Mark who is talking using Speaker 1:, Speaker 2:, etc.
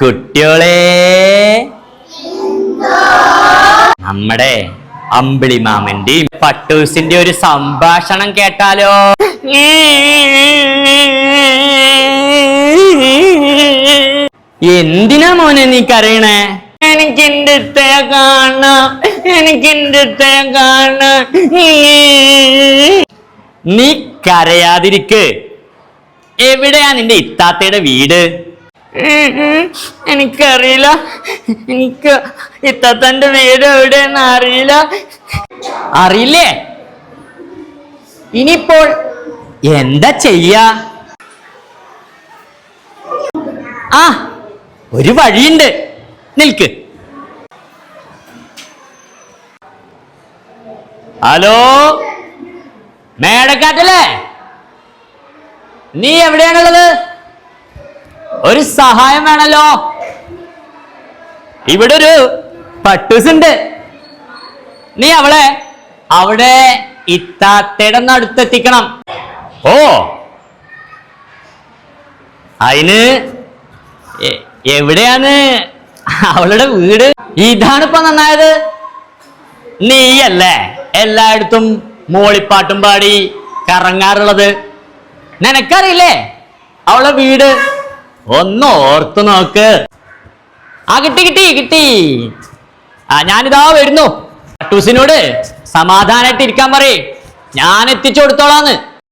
Speaker 1: കുട്ടിയോളെ നമ്മുടെ അമ്പിളി മാമന്റെയും പട്ടൂസിന്റെ ഒരു സംഭാഷണം കേട്ടാലോ? എന്തിനാ മോനെ നീ കരയണേ എനിക്ക് എന്റെ ഇത്തയെ കാണണം. എനിക്ക് എന്റെ ഇത്തയെ കാണണം. നീ കരയാതിരിക്ക് എവിടെയാ നിന്റെ ഇത്താത്തയുടെ വീട്? എനിക്കറിയില്ല. എനിക്ക് ഇത്തത്തന്റെ വീട് എവിടെയെന്ന് അറിയില്ല. അറിയില്ലേ? ഇനിയിപ്പോൾ എന്താ ചെയ്യ? ആ ഒരു വഴിയുണ്ട്. നിൽക്ക്. ഹലോ? മേടക്കാട്ടല്ലേ നീ എവിടെയാണുള്ളത്? ഒരു സഹായം വേണല്ലോ. ഇവിടെ ഒരു പട്ടൂസ് ഉണ്ട് നീ അവളെ അവിടെ ഇത്താത്തയുടെ അടുത്തെത്തിക്കണം ഓ. അതിന് എവിടെയാണ് അവളുടെ വീട്? ഇതാണ് ഇപ്പൊ നന്നായത്. നീയല്ലേ എല്ലായിടത്തും മോളിപ്പാട്ടും പാടി കറങ്ങാറുള്ളത്. നിനക്കറിയില്ലേ അവളെ വീട്? ഒന്ന് ഓർത്തു നോക്ക്. ആ കിട്ടി കിട്ടി കിട്ടി. ആ ഞാനിതാ വരുന്നു. ടൂസിനോട് സമാധാനായിട്ട് ഇരിക്കാൻ പറയേ. ഞാൻ എത്തിച്ചു കൊടുത്തോളാന്ന്.